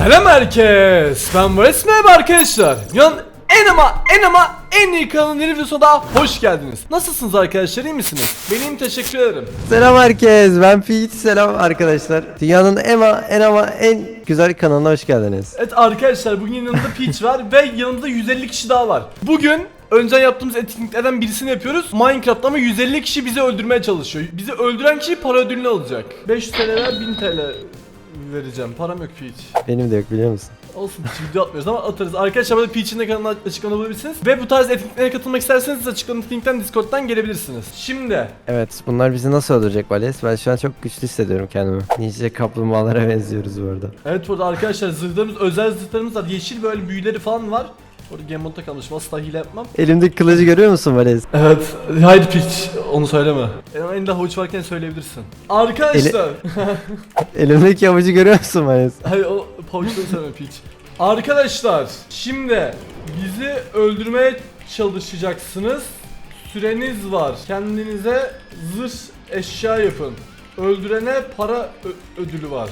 Selam herkes. Ben Vares merhaba arkadaşlar. Dünyanın en ama en ama en iyi kanalın yeni videosuna daha hoş geldiniz. Nasılsınız arkadaşlar iyi misiniz? Benim teşekkür ederim. Selam herkes. Ben Pete. Selam arkadaşlar. Dünyanın en ama en ama en güzel kanalına hoş geldiniz. Evet arkadaşlar bugün yanımda Peach var ve yanımda 150 kişi daha var. Bugün önceden yaptığımız etkinliklerden birisini yapıyoruz. Minecraft ama 150 kişi bizi öldürmeye çalışıyor. Bizi öldüren kişi para ödülünü alacak. 500 TL ver 1000 TL vereceğim. Param yok Peach. Benim de yok biliyor musun? Olsun hiç video atmıyoruz ama atarız. Arkadaşlar burada Peach'in de kanalına açıklamada bulabilirsiniz. Ve bu tarz etkinliklere katılmak isterseniz açıklamadaki linkten Discord'dan gelebilirsiniz. Şimdi Evet bunlar bizi nasıl öldürecek Vales? Ben şu an çok güçlü hissediyorum kendimi. Nice kaplumbağalara benziyoruz bu arada. Evet burada arkadaşlar zırhlarımız özel zırhlarımız var. Yeşil böyle büyüleri falan var. Orada game modda kalmışım asla hile yapmam. Elimdeki kılıcı görüyor musun Vales? Evet. Haydi Peach. Onu söyleme. En elinde havuç varken söyleyebilirsin. Arkadaşlar. Elimdeki avucu görüyor musun Vales? Hayır o havuçları söyleme Peach. Arkadaşlar şimdi bizi öldürmeye çalışacaksınız. Süreniz var. Kendinize zırh eşya yapın. Öldürene para ödülü var.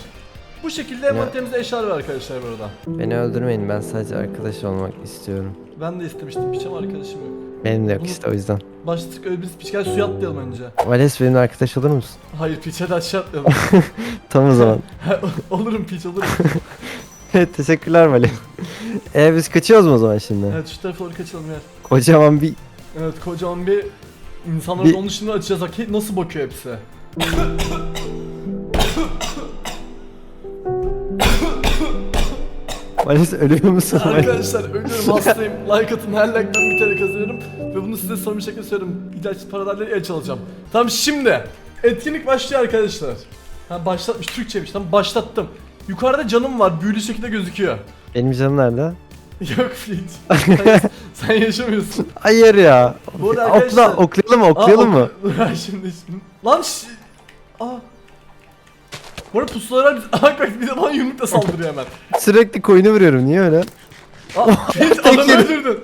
Bu şekilde envanterimizde eşyalar var arkadaşlar burada. Beni öldürmeyin ben sadece arkadaş olmak istiyorum. Ben de istemiştim Peach ama arkadaşım yok. Benim de yok işte o yüzden. Başladık öyle biz gel suya atlayalım önce. Vales benimle arkadaş olur musun? Hayır Peach hadi aşağı atlayalım. Tam o zaman. olurum Peach olurum. evet teşekkürler Vales. Eee biz kaçıyoruz mu o zaman şimdi? Evet şu tarafa doğru kaçalım yer. Kocaman bir Evet kocaman bir insanların Bir- onun şimdi açacağız. Nasıl bakıyor hepsi. Vales ölüyor musun? Arkadaşlar ölüyorum hastayım. Like atın her like'dan bir tane kazanıyorum. Ve bunu size samimi şekilde söylüyorum. İlaç paralarla el alacağım. Tamam şimdi. Etkinlik başlıyor arkadaşlar. Ha başlatmış Türkçemiş tamam başlattım. Yukarıda canım var büyülü şekilde gözüküyor. Benim canım nerede? Yok Fleet. Sen, sen yaşamıyorsun. Hayır ya. Bu arada arkadaşlar- Okla, oklayalım mı? Oklayalım Aa, mı? ok- Dur şimdi şimdi. Lan şş. Aa. Bu arada pusulara biz... Bir de bana yumrukla saldırıyor hemen. Sürekli koyunu vuruyorum. Niye öyle? Aa, Fleet adamı yedi. öldürdün.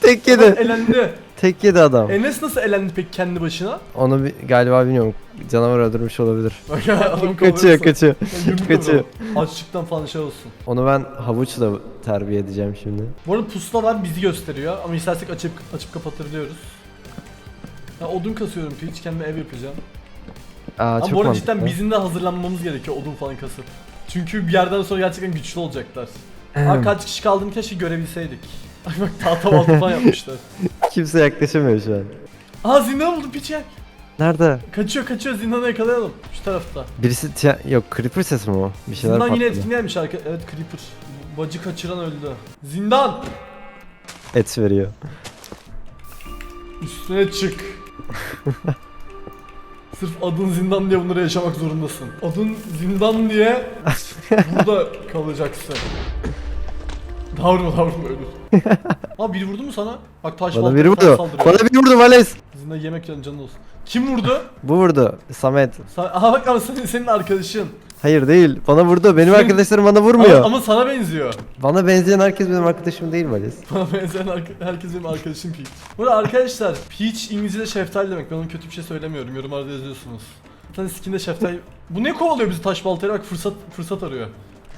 Tek yedi. Elendi. Tek yedi adam. Enes nasıl elendi peki kendi başına? Onu bir, galiba bilmiyorum. Canavar öldürmüş olabilir. Bak ya adam Kaçıyor kaçıyor. Yumrukla kaçıyor. Açlıktan falan şey olsun. Onu ben havuçla terbiye edeceğim şimdi. Bu arada pusula var bizi gösteriyor ama istersek açıp açıp kapatabiliyoruz. Ya odun kasıyorum Peach kendime ev yapacağım. Aa ama bu arada cidden bizim de hazırlanmamız gerekiyor odun falan kasıp. Çünkü bir yerden sonra gerçekten güçlü olacaklar. Aa kaç kişi kaldığını keşke görebilseydik. Ay bak tahta balta falan yapmışlar. Kimse yaklaşamıyor şu an. Aa zindan buldum Peach gel. Nerede? Kaçıyor kaçıyor zindanı yakalayalım. Şu tarafta. Birisi tiya- yok creeper sesi mi o? Bir şeyler Zindan yine patladı. etkinliğiymiş arka. Evet Creeper. Bacı kaçıran öldü. Zindan! Et veriyor. Üstüne çık. Sırf adın zindan diye bunları yaşamak zorundasın. Adın zindan diye burada kalacaksın. Daha vurma ölür. Aa biri vurdu mu sana? Bak taş Bana balta biri vurdu. saldırıyor. Bana biri vurdu Vales. Zindan yemek yiyen canın olsun. Kim vurdu? Bu vurdu. Samet. Sen, aha bak ama senin, senin arkadaşın. Hayır değil. Bana vurdu. Benim arkadaşlarım bana vurmuyor. Ama, ama sana benziyor. Bana benzeyen herkes benim arkadaşım değil Vales. Bana benzeyen arka- herkes benim arkadaşım Peach. Burada arkadaşlar Peach İngilizce'de şeftali demek. Ben onun kötü bir şey söylemiyorum. Yorumlarda yazıyorsunuz. Bir tane skinde şeftali... Bu ne kovalıyor bizi taş baltayla bak fırsat fırsat arıyor.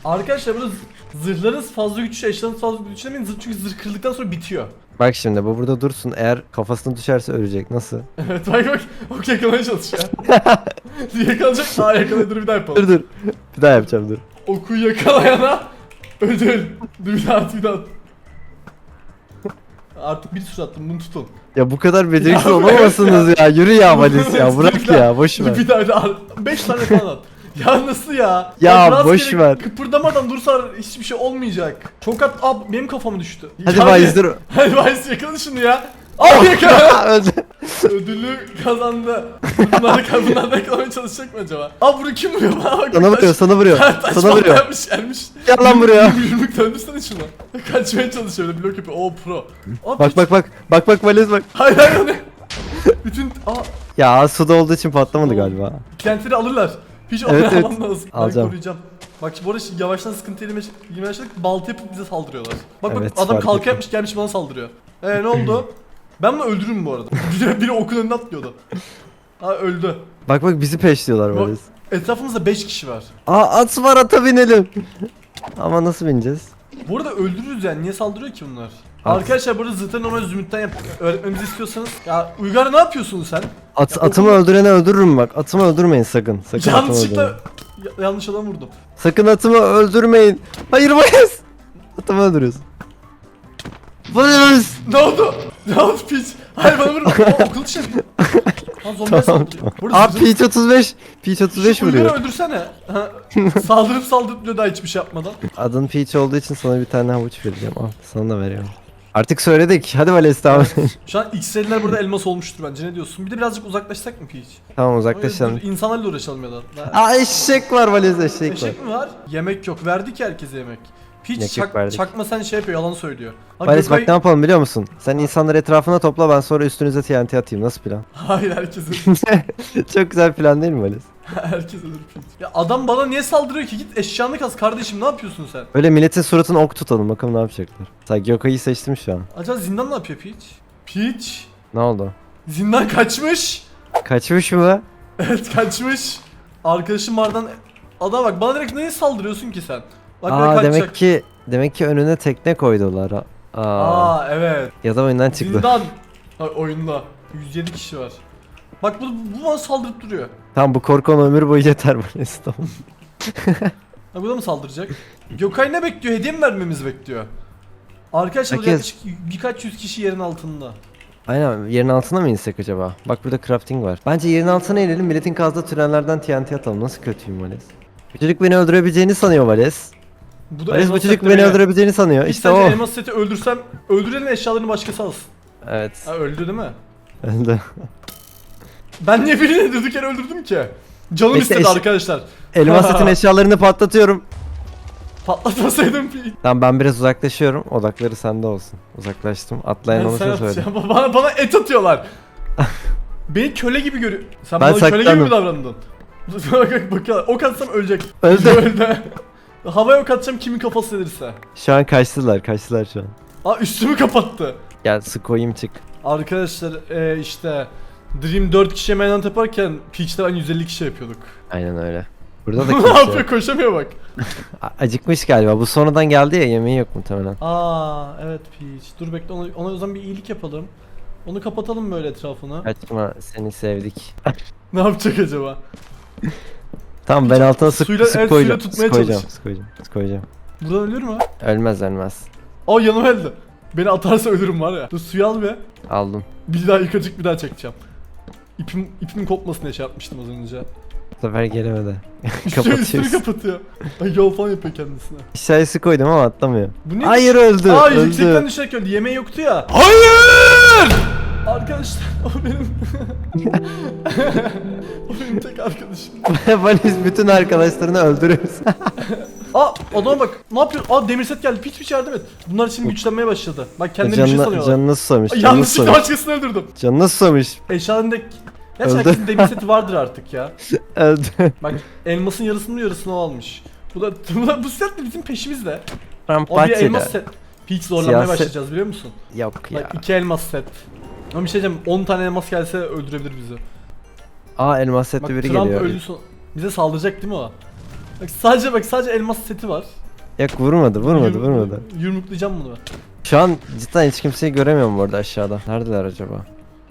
Arkadaşlar burada z- zırhlarınız fazla güçlü, eşyalarınız fazla güçlü demeyin zırh çünkü zırh kırıldıktan sonra bitiyor. Bak şimdi bu burada dursun. Eğer kafasına düşerse ölecek. Nasıl? Evet bak bak ok yakalamaya çalışıyor. Yakalayacak daha yakalaya dur bir daha yapalım. Dur dur. Bir daha yapacağım dur. Oku yakalayana ödül. Dur bir daha at bir daha at. Artık bir sürü attım bunu tutun. Ya bu kadar beceriksiz Ya olamazsınız ya. Yürü ya Vales ya. Bırak ya. Boş ver. Bir daha bir daha 5 tane falan at. Ya nasıl ya? Ya boş ver. Kıpırdamadan dursa hiçbir şey olmayacak. Çok at ab benim kafama düştü. Hadi Ya Vales dur. Hadi Vales yakala şunu ya. Al yakala. Öldü. Ödülü kazandı. Bunları bunlardan yakalamaya çalışacak mı acaba? Aa bunu kim vuruyor bana bak. Sana vuruyor, sana vuruyor. Sana vuruyor. Yapmış, gelmiş. Gel lan buraya. Yürümük döndürsene şunu. Kaçmaya çalışıyor öyle blok yapıyor. Oo pro. Aa, Bak bak bak. Bak bak Vales bak. Hayır hayır hayır. Bütün aa Ya suda olduğu için patlamadı galiba. Kentleri alırlar. Hiç Evet, evet, evet. almam lazım. Alacağım. Ben koruyacağım. Bak bu arada şimdi yavaştan sıkıntıya girmeye girmeye başladık. Balta yapıp bize saldırıyorlar. Bak Evet, bak adam fark kalka ettim. yapmış gelmiş bana saldırıyor. Eee ne oldu? ben bunu öldürürüm bu arada. biri, biri okun önüne atlıyordu. Ha öldü. Bak bak bizi peşliyorlar Bak- Vales. Etrafımızda 5 kişi var. Aa at var ata binelim. Ama nasıl bineceğiz? Bu arada öldürürüz yani niye saldırıyor ki bunlar? At. Arkadaşlar burada zıtır normal zümrütten yap öğretmemizi istiyorsanız. Ya Uygar ne yapıyorsun sen? At, atımı öldüreni öldürürüm bak. Atımı öldürmeyin sakın. Sakın atımı Yanlışlıkla. Ya- yanlış adam vurdum. Sakın atımı öldürmeyin. Hayır Vales. Atımı öldürüyorsun. Vales. Ne oldu? Ne oldu piç? Hayır bana vurma. O okul dışı. Lan zombiye Tamam saldırıyor. tamam. Burada Aa zırh- Peach 35. Peach 35 Şu Uygar'ı vuruyor. öldürsene. Ha, saldırıp saldırıp diyor daha hiçbir şey yapmadan. Adın Peach olduğu için sana bir tane havuç vereceğim. Al sana da veriyorum. Artık söyledik. Hadi Vales devam edelim. Şu an X'liler burada elmas olmuştur bence ne diyorsun? Bir de birazcık uzaklaşsak mı Peach? tamam Dur, uzaklaşalım. İnsanlarla uğraşalım ya da. Aa eşek var Vales eşek var. Eşek mi var? Yemek yok. Verdik herkese yemek. Yemek çak, verdik. çakma sen şey yapıyor yalan söylüyor. Ha, bak ne yapalım biliyor musun? Sen insanları etrafına topla ben sonra üstünüze TNT atayım. Nasıl plan? Hayır herkes ölür. Çok güzel plan değil mi Vales? herkes ölür Peach. Ya adam bana niye saldırıyor ki? Git eşyanı kas kardeşim ne yapıyorsun sen? Öyle milletin suratına ok tutalım bakalım ne yapacaklar. Sanki Yoko'yu seçtim şu an. Acaba zindan ne yapıyor Peach? Peach? Ne oldu? Zindan kaçmış. Kaçmış mı? Evet kaçmış. Arkadaşım vardan Adam bak bana direkt neye saldırıyorsun ki sen? Bak Aa kaçacak. demek ki demek ki önüne tekne koydular. Aa. Aa evet. Ya da oyundan çıktı. Zindan. Ha, oyunda. 107 kişi var. Bak bu, bu bana saldırıp duruyor. Tamam bu korku ona ömür boyu yeter Vales tamam. Ha bu da mı saldıracak? Gökay ne bekliyor? Hediye mi vermemizi bekliyor? Arkadaşlar Herkes- yaklaşık birkaç yüz kişi yerin altında. Aynen yerin altına mı insek acaba? Bak burada crafting var. Bence yerin altına inelim milletin kazdığı tünellerden TNT atalım. Nasıl kötüyüm Vales? Bu çocuk beni öldürebileceğini sanıyor Vales. Bu da Vales bu elmas çocuk seti beni öldürebileceğini sanıyor. İşte sence o. elmas seti öldürsem öldürenin eşyalarını başkası alsın. Evet. Ha öldü değil mi? Öldü. Ben niye birini durduk yere öldürdüm ki? Canım Bekle, istedi eş- arkadaşlar. Elmas setin eşyalarını patlatıyorum. Patlatmasaydım bir. Tamam ben biraz uzaklaşıyorum. Odakları sende olsun. Uzaklaştım. Atlayan Ben onu sen sen söyle. atacağım. Bana, bana et atıyorlar. Beni köle gibi görüyor. Sen Ben bana köle gibi saklandım. mi davrandın? bak bak bakıyorlar. Ok atsam ölecek. Öldü. Öldü. Havaya ok atacağım kimin kafası gelirse. Şu an kaçtılar. Kaçtılar şu an. Aa üstümü kapattı. Gel su koyayım çık. Arkadaşlar e, işte Dream 4 kişiye manhunt yaparken Peach'te ben 150 kişi yapıyorduk. Aynen öyle. Burada da ne kimse yapıyor yok. koşamıyor bak. A- Acıkmış galiba. Bu sonradan geldi ya yemeği yok muhtemelen. Aa evet Peach. Dur bekle ona, ona o zaman bir iyilik yapalım. Onu kapatalım böyle etrafına. Kaçma seni sevdik. Ne yapacak acaba? Tamam ben altına sık, Suyla- sık evet, koyacağım. suyla Sık tutmaya koyacağım. çalış. Sık koyacağım. Sık koyacağım. Buradan ölür mü? Ölmez ölmez. Aa yanıma geldi. Beni atarsa ölürüm var ya. Dur suyu al be. Aldım. Bir daha yıkacık bir daha çekeceğim. İpim, ipimin kopmasın diye şey yapmıştım az önce. Bu sefer gelemedi. Üstü, üstünü Kapatıyoruz. kapatıyor. Ay yol falan yapıyor kendisine. Su koydum ama atlamıyor. Bu ne? Hayır öldü. Aa öldü. yüksekten düşerek öldü. Yemeği yoktu ya. Hayır! Arkadaşlar o benim. o benim tek arkadaşım. Valiz bütün arkadaşlarını öldürüyoruz. Aa adama bak. Ne yapıyor? Aa demir set geldi. Piç piç yardım et. Bunlar şimdi güçlenmeye başladı. Bak kendini bir şey canına, sanıyorlar. canına susamış. Ay, Canına Yanlışlıkla susamış. başkasını öldürdüm. Canına susamış. Eşyalarında... Gerçi Öldü. herkesin demir seti vardır artık ya. Öldü. Bak elmasın yarısını yarısını o almış. Bu da, bu da bu set de bizim peşimizde. O bir elmas set. Peach zorlanmaya Siyasi- başlayacağız biliyor musun? Yok ya. Bak iki elmas set. Ama bir şey diyeceğim 10 tane elmas gelse öldürebilir bizi. Aa elmas Bak setli biri Trump geliyor. öldü son... Bize saldıracak değil mi o? Bak sadece bak sadece elmas seti var. Yok vurmadı vurmadı Yum- vurmadı. Yumruklayacağım bunu ben. Şu an cidden hiç kimseyi göremiyorum bu arada aşağıda. Neredeler acaba?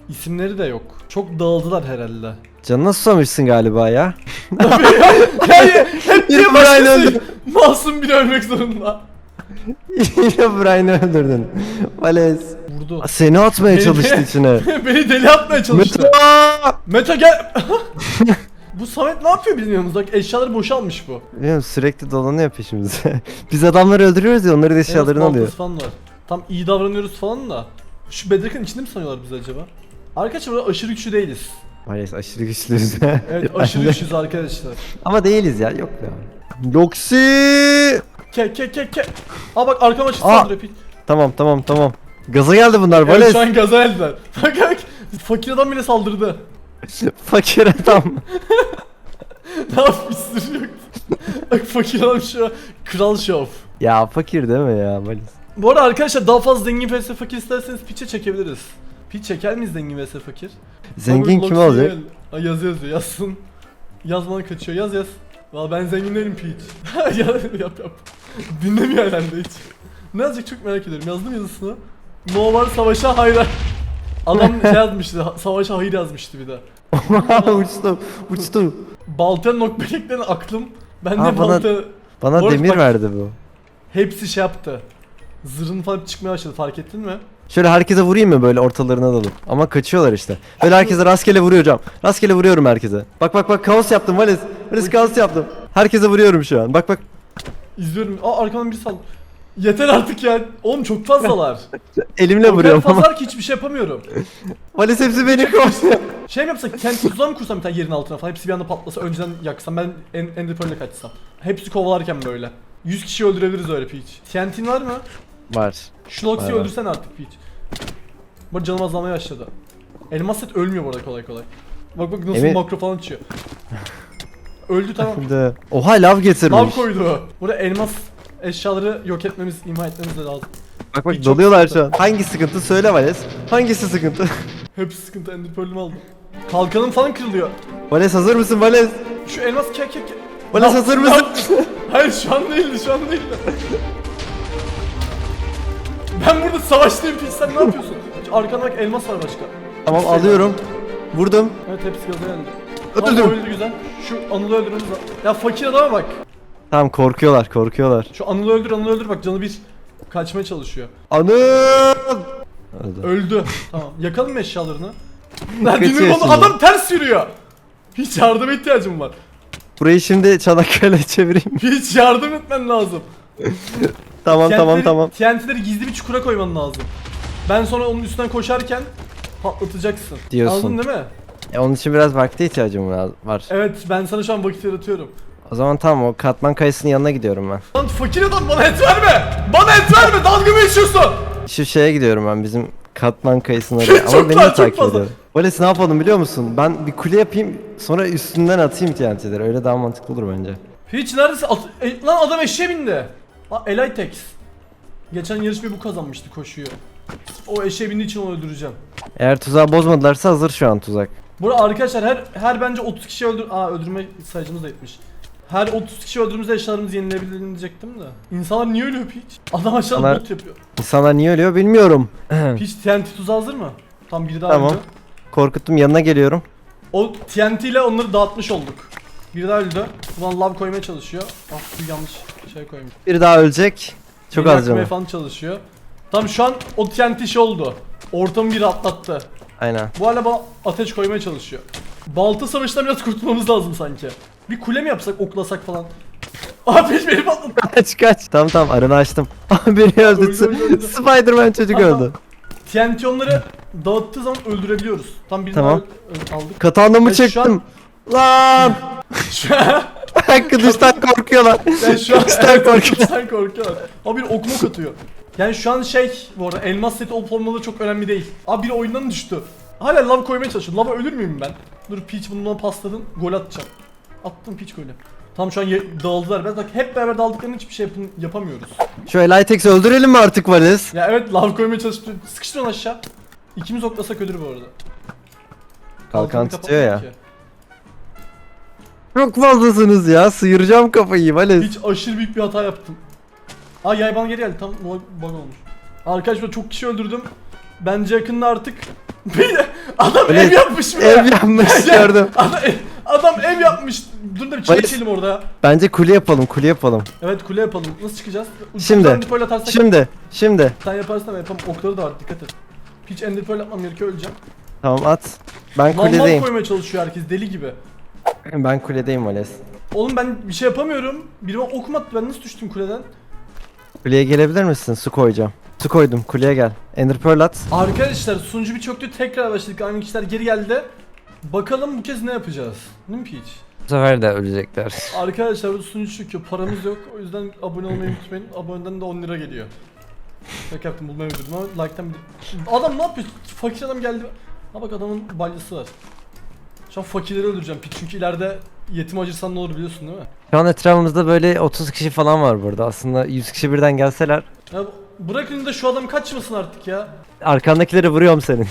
İsimleri de yok. Çok dağıldılar herhalde. Canına susamışsın galiba ya. Yani hep Yine bir Brian başkası öldü. masum biri ölmek zorunda. Yine Brian'ı öldürdün. Vales. Vurdu. Seni atmaya çalıştı içine. Beni deli atmaya çalıştı. Meta! Meta gel. bu Samet ne yapıyor yanımızda? Bak eşyaları boşalmış bu. Bilmiyorum sürekli dolanıyor peşimize. Biz adamları öldürüyoruz ya onların eşyalarını Elmas alıyor. falan var. Tam iyi davranıyoruz falan da. Şu Bedrock'ın içinde mi sanıyorlar bizi acaba? Arkadaşlar burada aşırı güçlü değiliz. Vales aşırı güçlüyüz. Evet aşırı güçlüyüz arkadaşlar. Ama değiliz ya yok ya. Loksi! Ke ke ke ke. Aa bak arkama açık Aa! saldırıyor. Pil. Tamam tamam tamam. Gaza geldi bunlar Evet Vales. şu an gaza geldiler. Bak bak. Fakir adam bile saldırdı. Fakir adam. ne yapmışsın yok. bak fakir adam şu an kral şov. ya fakir deme ya Vales. Bu arada arkadaşlar daha fazla zengin vs fakir isterseniz pitch'e çekebiliriz. Pitch çeker miyiz zengin vs fakir? Zengin Robert kim Loxiel. olacak? Ay yaz yazıyor yazsın. Yazmadan kaçıyor yaz yaz. Valla ben zengin değilim Peach. yap yap yap. Dinlemiyor herhalde hiç. Ne yazacak çok merak ediyorum. Yazdım yazısını. No var savaşa hayır. Adam şey yazmıştı. Savaşa hayır yazmıştı bir de. uçtum, uçtum. Balta nokbelikten aklım. Ben de Aa, bana- balta... Bana demir bak- verdi bu. Hepsi şey yaptı. Zırhın falan çıkmaya başladı fark ettin mi? Şöyle herkese vurayım mı böyle ortalarına dalıp? Ama kaçıyorlar işte. Böyle herkese rastgele vuruyorum. Rastgele vuruyorum herkese. Bak bak bak kaos yaptım Vales. Vales kaos yaptım. Herkese vuruyorum şu an. Bak bak. İzliyorum. Aa arkadan bir sal. Yeter artık ya. Oğlum çok fazlalar. Elimle kadar vuruyorum ama. fazlalar ki hiçbir şey yapamıyorum. Vales hepsi beni kovalıyor. Şey mi yapsak kendi tuzağı mı kursam bir tane yerin altına falan hepsi bir anda patlasa önceden yaksam ben en Ender Pearl'le kaçsam. Hepsi kovalarken böyle. 100 kişi öldürebiliriz öyle Peach. TNT'in var mı? Var. Var, var. öldürsen artık Peach. Bak canım azalmaya başladı. Elmas set ölmüyor bu arada kolay kolay. Bak bak nasıl Emin- makro falan açıyor. Öldü tamam. Oha lav getirmiş. Lav koydu. Burada elmas eşyaları yok etmemiz, imha etmemiz de lazım. Bak bak Bir çok doluyorlar sıkıntı. şu an. Hangi sıkıntı söyle Vales. Hangisi sıkıntı? Hepsi sıkıntı Ender Pearl'ümü aldım. Kalkanım falan kırılıyor. Vales hazır mısın Vales? Şu elmas kek kek kek. Vales Ne- hazır mısın? yaptın? Hayır şu an değildi şu an değildi. Ben burada savaştayım Peach sen ne yapıyorsun? Arkanda bak elmas var başka. Tamam Şey alıyorum. Vurdum. Evet hepsi gaza geldi. Öldürdüm. Tamam, öldü güzel. Şu Anıl'ı öldürmemiz lazım. Ya fakir adama bak. Tamam korkuyorlar korkuyorlar. Şu Anıl'ı öldür Anıl'ı öldür bak canı bir kaçmaya çalışıyor. Anım. Öldü. Öldü. tamam yakalım mı eşyalarını? Lan dinle adam ters yürüyor. Hiç yardıma ihtiyacım var. Burayı şimdi Çanakkale çevireyim. Hiç yardım etmen lazım. tamam tamam tamam. TNT'leri gizli bir çukura koyman lazım. Ben sonra onun üstünden koşarken patlatacaksın. Diyorsun. Anladın değil mi? E, onun için biraz vakte ihtiyacım var. Evet ben sana şu an vakit yaratıyorum. O zaman tamam o katman kayısının yanına gidiyorum ben. Lan fakir adam bana et verme! Bana et verme! Dalga mı geçiyorsun? Şu şeye gidiyorum ben bizim katman kayısının Çok. Ama beni de takip fazla. ediyor. Vales ne yapalım biliyor musun? Ben bir kule yapayım sonra üstünden atayım TNT'leri. Öyle daha mantıklı olur bence. Hiç neredeyse at- e, lan adam eşeğe bindi. Ha Elitex. Geçen yarışmayı bu kazanmıştı koşuyor. O eşeğe bindiği için onu öldüreceğim. Eğer tuzağı bozmadılarsa hazır şu an tuzak. Burada arkadaşlar her her bence 30 kişi öldür... Aa öldürme sayıcımız da yetmiş. Her 30 kişi öldürdüğümüzde eşyalarımız yenilebilir diyecektim de. İnsanlar niye ölüyor Peach? Adam aşağıda İnsanlar- bot yapıyor. İnsanlar niye ölüyor bilmiyorum. Peach TNT tuzağı hazır mı? Tam biri daha Tamam. öldü. Korkuttum yanına geliyorum. O TNT ile onları dağıtmış olduk. Biri daha öldü. Ulan lav koymaya çalışıyor. Ah bu yanlış şey koymuş. Biri daha ölecek. Çok Beni az yakmaya canı. falan çalışıyor. Tam şu an o TNT şey oldu. Ortamı bir atlattı. Aynen. Bu hala bana ateş koymaya çalışıyor. Balta savaşından biraz kurtulmamız lazım sanki. Bir kule mi yapsak, oklasak falan. Abi beni patladı. Kaç kaç. Tamam tamam arını açtım. Biri öldü. Öldü, öldü, öldü. Spiderman çocuk Aha. öldü. TNT onları dağıttığı zaman öldürebiliyoruz. Tam birini Tamam. aldık. Katanamı şu çektim. Lan! Şu an, Kılıçtan korkuyorlar. ben şu an Kılıçtan korkuyorlar. kılıçtan korkuyorlar. Abi bir okuma katıyor. Yani şu an şey bu arada elmas seti olup olmadığı çok önemli değil. Abi biri oyundan düştü. Hala lav koymaya çalışıyor. Lava ölür müyüm ben? Dur Peach bunu bana pasladın. Gol atacağım. Attım Peach golü. Tam şu an dağıldılar. Ben bak hep beraber dağıldıklarında hiçbir şey yapın- yapamıyoruz. Şu Elitex'i öldürelim mi artık Vales? Ya evet lav koymaya çalıştı. Sıkıştır onu aşağı. İkimiz oklasak ölür bu arada. Kalkan Kalkanı tutuyor ya. ki. Çok fazlasınız ya. Sıyıracağım kafayı Vales. Hiç aşırı büyük bir hata yaptım. Aa yay bana geri geldi. Tam bug, bug olmuş. Arkadaşlar çok kişi öldürdüm. Bence yakında artık bir de adam Öyle ev yapmış mı? Ev yapmış gördüm. Adam, adam ev yapmış. Dur da bir Vales- içelim orada. Bence kule yapalım kule yapalım. Evet kule yapalım. Nasıl çıkacağız? Şimdi. Ender pearl atarsak Şimdi. Şimdi. sen yaparsın ama yapamam. Okları da var dikkat et. Hiç ender pearl yapmam gerekiyor öleceğim. Tamam at. Ben Mal mal kuledeyim. koymaya çalışıyor herkes deli gibi. Ben kuledeyim Vales. Oğlum ben bir şey yapamıyorum. Biri bana attı. Ben nasıl düştüm kuleden? Kuleye gelebilir misin? Su koyacağım. Su koydum. Kuleye gel. Ender Pearl at. Arkadaşlar sunucu bir çöktü tekrar başladık aynı kişiler geri geldi. Bakalım bu kez ne yapacağız? Değil mi Peach? Bu sefer de ölecekler. Arkadaşlar bu sunucu çöküyor paramız yok o yüzden abone olmayı unutmayın aboneden de 10 lira geliyor. Şaka yaptım bulmayı uydurdum ama like'tan bir... Adam ne yapıyor? Fakir adam geldi. Ha bak adamın balyası var. Şu an fakirleri öldüreceğim çünkü ileride yetim acırsan ne olur biliyorsun değil mi? Şu an etrafımızda böyle 30 kişi falan var burada. Aslında 100 kişi birden gelseler Ya bırakın da şu adam kaçmasın artık ya. arkandakileri vuruyorum senin.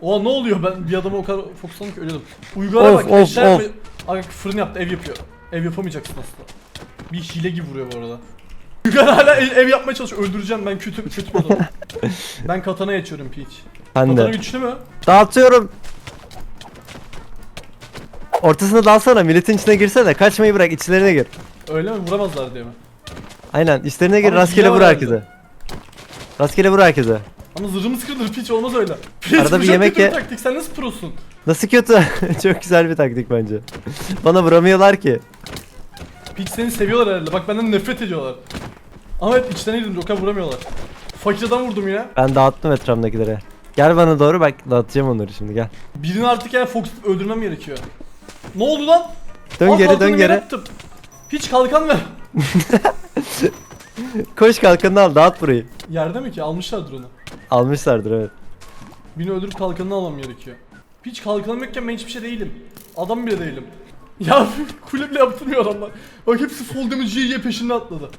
Oha ne oluyor ben bir adama o kadar fokuslandım ki ölüyordum. Uygulama Of, bak of, eşya of. yapma- Aga fırın yaptı ev yapıyor. Ev yapamayacaksın aslında. Bir hile gibi vuruyor bu arada. Yukarı hala ev, ev yapmaya çalışıyor. Öldüreceğim ben kötü kötü bir adamım. ben katana geçiyorum piç. Ben Katana de. güçlü mü? Dağıtıyorum. Ortasına dalsana milletin içine girsene kaçmayı bırak içlerine gir. Öyle mi? Vuramazlar diye mi? Aynen içlerine gir Ama rastgele hile vur var herkese. Rastgele vur herkese. Ama zırhımız kırılır piç olmaz öyle. Piç, Arada bu bir çok yemek kötü ye. taktik sen nasıl prosun? Nasıl kötü? Çok güzel bir taktik bence. Bana vuramıyorlar ki. Piç seni seviyorlar herhalde. Bak benden nefret ediyorlar. Ama evet içten o kadar vuramıyorlar. Fakir adam vurdum ya. Ben dağıttım etrafındakilere. Gel bana doğru bak dağıtacağım onları şimdi gel. Birini artık yani Fox öldürmem gerekiyor. Ne oldu lan? Dön Aa, geri dön ben geri. attım. Hiç kalkan ver. Koş kalkanını al dağıt burayı. Yerde mi ki? Almışlardır onu. Almışlardır evet. Birini öldürüp kalkanını almam gerekiyor. Hiç kalkanım yokken ben hiçbir şey değilim. Adam bile değilim. Ya kule bile yaptırmıyor adamlar. Bak hepsi full damage yiye peşinde atladı.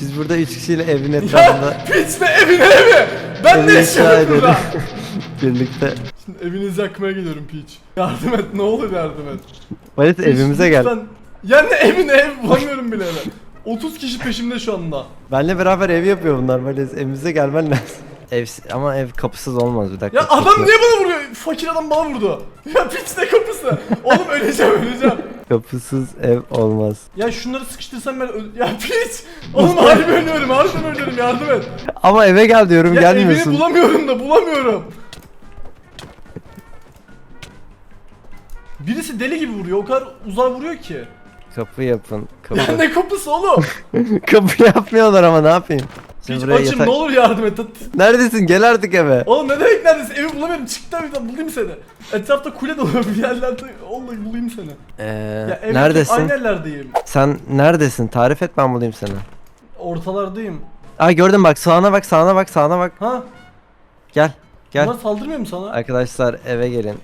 Biz burada 3 kişiyle evin etrafında Ya piç be evine evi. Ben Evi ne yaşıyorum burada? birlikte. Şimdi evinizi yakmaya gidiyorum piç. Yardım et ne olur yardım et. Valet evimize gel. lütfen. Ya ne evine ev bulamıyorum bile eve. 30 kişi peşimde şu anda. Benle beraber ev yapıyor bunlar Valet. Evimize gelmen lazım. Ev ama ev kapısız olmaz bir dakika. Ya adam niye bana vuruyor? Fakir adam bana vurdu. Ya piç ne kapısı? Oğlum öleceğim öleceğim. Kapısız ev olmaz. Ya şunları sıkıştırsam ben öl- Ya piç! Oğlum harbi ölüyorum, harbiden ölüyorum yardım et. Ama eve gel diyorum Ya gelmiyorsun. evini bulamıyorum da bulamıyorum. Birisi deli gibi vuruyor, o kadar uzağa vuruyor ki. Kapı yapın. Ya Kapı. ne kapısı oğlum? Kapı yapmıyorlar ama ne yapayım? Şimdi Piç buraya açım yatak- ne olur yardım et. Neredesin? Gel artık eve. Oğlum ne demek neredesin? Evi bulamıyorum. Çık da evden bulayım seni. Etrafta kule dolu bir yerlerde. Vallahi bulayım seni. Ee, Ya neredesin? Aynı yerlerdeyim. Sen neredesin? Tarif et ben bulayım seni. Ortalardayım. Aa gördüm bak sağına bak sağına bak sağına bak. Ha? Gel. Gel. Bunlar saldırmıyor mu sana? Arkadaşlar eve gelin.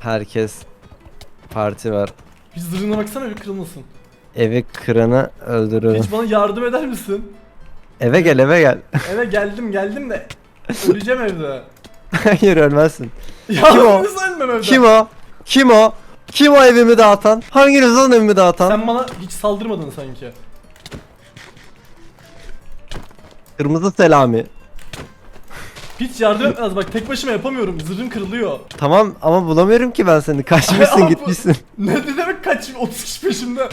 Herkes parti var. Bir zırhına baksana bir kırılmasın. Evi kıranı öldürürüm. Hiç bana yardım eder misin? Eve gel eve gel. Eve geldim geldim de öleceğim evde. Hayır ölmezsin. Ya Kim o? ölmem evde? Kim o? Kim o? Kim o evimi dağıtan? Hanginiz lan evimi dağıtan? Sen bana hiç saldırmadın sanki. Kırmızı selami. Hiç yardım etmez bak tek başıma yapamıyorum zırhım kırılıyor. Tamam ama bulamıyorum ki ben seni. Kaçmışsın Ama bu- gitmişsin. Ne ne demek kaç 30 kişi peşimde.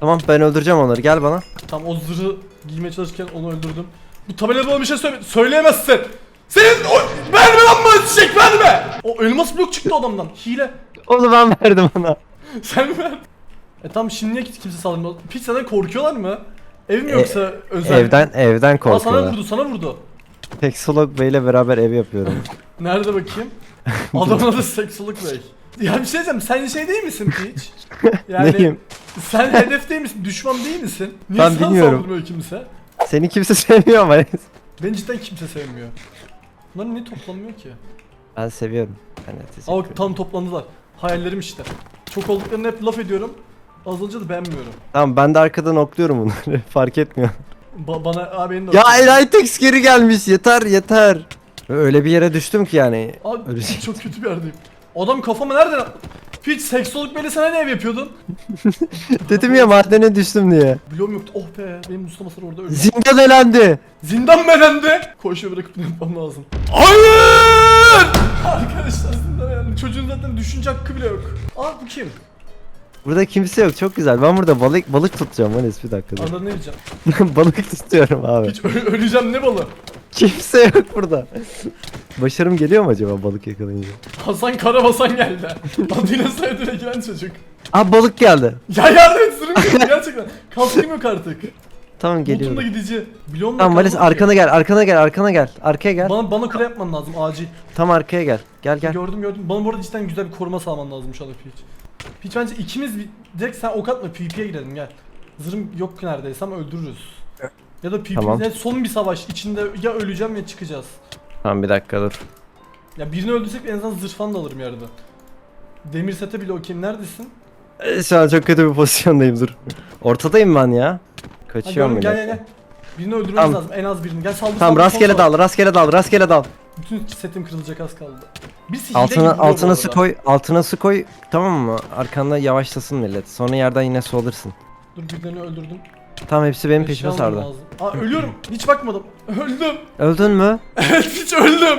Tamam ben öldüreceğim onları gel bana. Tam o zırhı giymeye çalışırken onu öldürdüm. Bu tabelada bana bir şey söyle söyleyemezsin. Senin o verme lan bana çiçek verme. O elmas blok çıktı adamdan. Hile. Onu ben verdim ona. Sen mi verdin? E tamam şimdi niye kimse saldırmıyor? Piç senden korkuyorlar mı? Ev mi E, yoksa özel? Evden evden Aa, sana korkuyorlar. vurdu sana vurdu. Teksolog Bey ile beraber ev yapıyorum. Nerede bakayım? Adamın adı Seksoluk Bey. Ya bir şey diyeceğim sen şey değil misin hiç? Yani Neyim? sen hedef değil misin? Düşman değil misin? Niye Ben sana bilmiyorum. saldırmıyor kimse? Seni kimse sevmiyor ama Beni cidden kimse sevmiyor. Bunlar niye toplanmıyor ki? ben seviyorum. De teşekkür Aa bak ederim. tam toplandılar. Hayallerim işte. Çok olduklarını hep laf ediyorum. Azalınca da beğenmiyorum. Tamam ben de arkadan okluyorum bunları. Fark etmiyor. Ba- bana abi benim de Ya Elaytex geri gelmiş. Yeter yeter. Öyle bir yere düştüm ki yani. Abi Ölecek. çok kötü bir yerdeyim. Adam kafama nereden? Hiç seksoluk beni sana ne ev yapıyordun? Dedim ya madene düştüm diye. Bloğum yoktu. Oh be benim Mustafa'lar orada öldü. Zindan elendi. Zindan bedende. Koşuyor bırakıp ne yapmam lazım. Hayır! Arkadaşlar zindan bedendi. Çocuğun zaten düşünce hakkı bile yok. Aa bu kim? Burada kimse yok çok güzel. Ben burada balık balık tutacağım Vanes bir dakika. dur. Arada ne diyeceğim? balık tutuyorum abi. Hiç ö- öleceğim ne balı? Kimse yok burada. Başarım geliyor mu acaba balık yakalayınca? Hasan Karabasan geldi. Adıyla soyadıyla giren çocuk. Aa balık geldi. Ya yardım et sırrım gitti gerçekten. Kalkayım yok artık. Tamam Lootum da geliyorum. gidici. Bloğum da Tamam Valis arkana gel arkana gel arkana gel. Arkaya gel. Bana, bana kule yapman lazım acil. Tam arkaya gel. Gel gel. Gördüm gördüm. Bana bu arada cidden güzel bir koruma sağlaman lazım şu anda Peach. Peach bence ikimiz bir... Direkt sen ok atma PvP'ye girelim gel. Zırhım yok neredeyse ama öldürürüz. Ya da PvP Tamam. son bir savaş içinde ya öleceğim ya çıkacağız. Tamam bir dakika dur. Ya birini öldürsek en azından zırh falan da alırım yerden. Demir sete bile okeyim neredesin? Ee, Şu an çok kötü bir pozisyondayım dur. Ortadayım ben ya. Ha, Kaçıyorum gördüm, bile. gel gel gel. Birini öldürmemiz Tamam. lazım en az birini. Gel saldır Tamam saldır, rastgele savaş. dal rastgele dal rastgele dal. Bütün setim kırılacak az kaldı. Birisi hile Altına gibi vuruyor bu altına su koy. Altına su koy. Tamam mı? Arkanda yavaşlasın millet. Sonra yerden yine su alırsın. Dur birilerini öldürdüm. Tamam hepsi benim Eşya peşime almam sardı. lazım. Aa ölüyorum. Hiç bakmadım. Öldüm. Öldün mü? Evet hiç öldüm.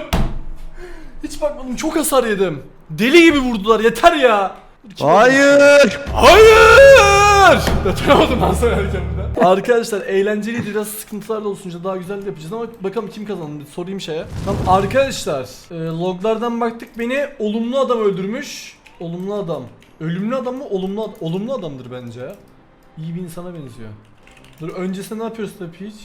Hiç bakmadım. Çok hasar yedim. Deli gibi vurdular. Yeter ya. Kim Hayır. Hayır! Yatıramadım ben söylerken bir de. Arkadaşlar eğlenceliydi biraz sıkıntılar da olsunca daha güzel de yapacağız ama bakalım kim kazandı bir sorayım şeye. Tamam arkadaşlar e, loglardan baktık beni olumlu adam öldürmüş. Olumlu adam. Ölümlü adam mı? Olumlu ad- olumlu adamdır bence ya. İyi bir insana benziyor. Dur öncesinde ne yapıyoruz tabii hiç?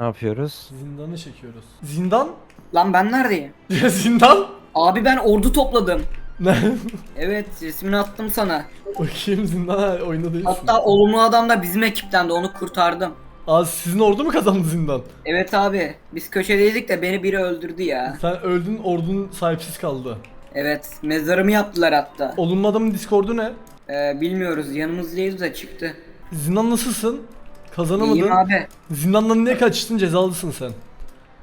Ne yapıyoruz? Zindanı çekiyoruz. Zindan? Lan ben neredeyim? Ya zindan? Abi ben ordu topladım. Ne? Evet resmini attım sana. Bakayım zindan ha, oyunda değilsin. Hatta olumlu adam da bizim ekipten de onu kurtardım. Aa sizin ordu mu kazandı zindan? Evet abi biz köşedeydik de beni biri öldürdü ya. Sen öldün ordun sahipsiz kaldı. Evet mezarımı yaptılar hatta. Olumlu adamın discordu ne? Ee, bilmiyoruz yanımızdayız da çıktı. Zindan nasılsın? Kazanamadın. İyiyim abi. Zindandan niye kaçtın? Cezalısın sen.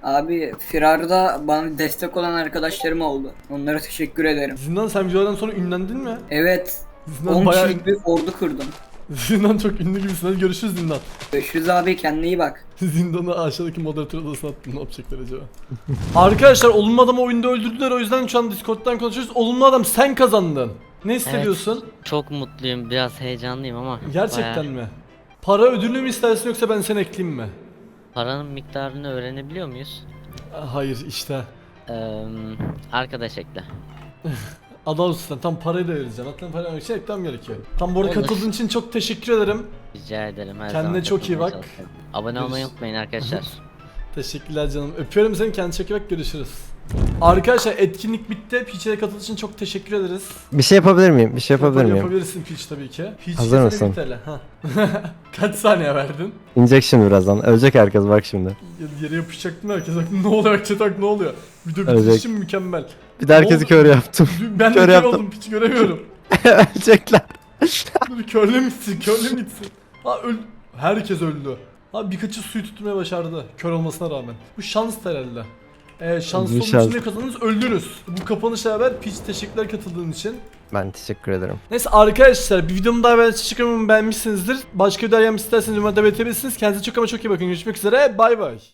Abi firarda bana destek olan arkadaşlarım oldu. Onlara teşekkür ederim. Zindan sen videolardan sonra ünlendin mi? Evet. Zindan 10 bayağı... kişilik bir ordu kurdum. Zindan çok ünlü gibisin. Hadi görüşürüz Zindan. Görüşürüz abi kendine iyi bak. Zindan'ı aşağıdaki moderatör odasına attın. Ne yapacaklar acaba? Arkadaşlar olumlu adamı oyunda öldürdüler. O yüzden şu an Discord'dan konuşuyoruz. Olumlu adam sen kazandın. Ne hissediyorsun? Çok mutluyum, biraz heyecanlıyım ama Gerçekten bayağı- mi? Para ödülü mü istersin yoksa ben seni ekleyeyim mi? Paranın miktarını öğrenebiliyor muyuz? Hayır işte. Ee, arkadaş ekle. Adamsın sen. Tam parayı da vereceğim. Hatta para vermek için eklemem gerekiyor. Tam bu arada Olur. katıldığın için çok teşekkür ederim. Rica ederim her Kendine zaman çok iyi katılmaya bak. çalışırım. Abone olmayı Görüş- unutmayın arkadaşlar. Teşekkürler canım. Öpüyorum seni. Kendine çok iyi bak. Görüşürüz. Arkadaşlar etkinlik bitti. Peach'e katıldığın için çok teşekkür ederiz. Bir şey yapabilir miyim? Bir şey yapabilir miyim? Yapabilirsin Peach tabii ki. Peach Hazır kesene mısın? bir TL, ha. Kaç saniye verdin? İnecek şimdi birazdan. Ölecek herkes bak şimdi. Y- Yere yapışacaktım herkes. Bak ne oluyor Çetak ne oluyor? Video Ölecek. bitirişim mükemmel. Bir de herkesi oldu? kör yaptım. Ben de Kör kör yaptım. oldum. Peach'i göremiyorum. Ölecekler. Dur körle mitsin, körle mitsin. Ha öl... Herkes öldü. Ha birkaçı suyu tutmaya başardı. Kör olmasına rağmen. Bu şans herhalde. Ee, şanslı şans. için ne kazandınız? Öldünüz. Bu kapanışla beraber Peach teşekkürler katıldığın için. Ben teşekkür ederim. Neyse arkadaşlar bir videomu daha ben çıkarmamı beğenmişsinizdir. Başka videolar gelmek isterseniz yorumlarda belirtebilirsiniz. Kendinize çok ama çok iyi bakın. Görüşmek üzere. Bay bay.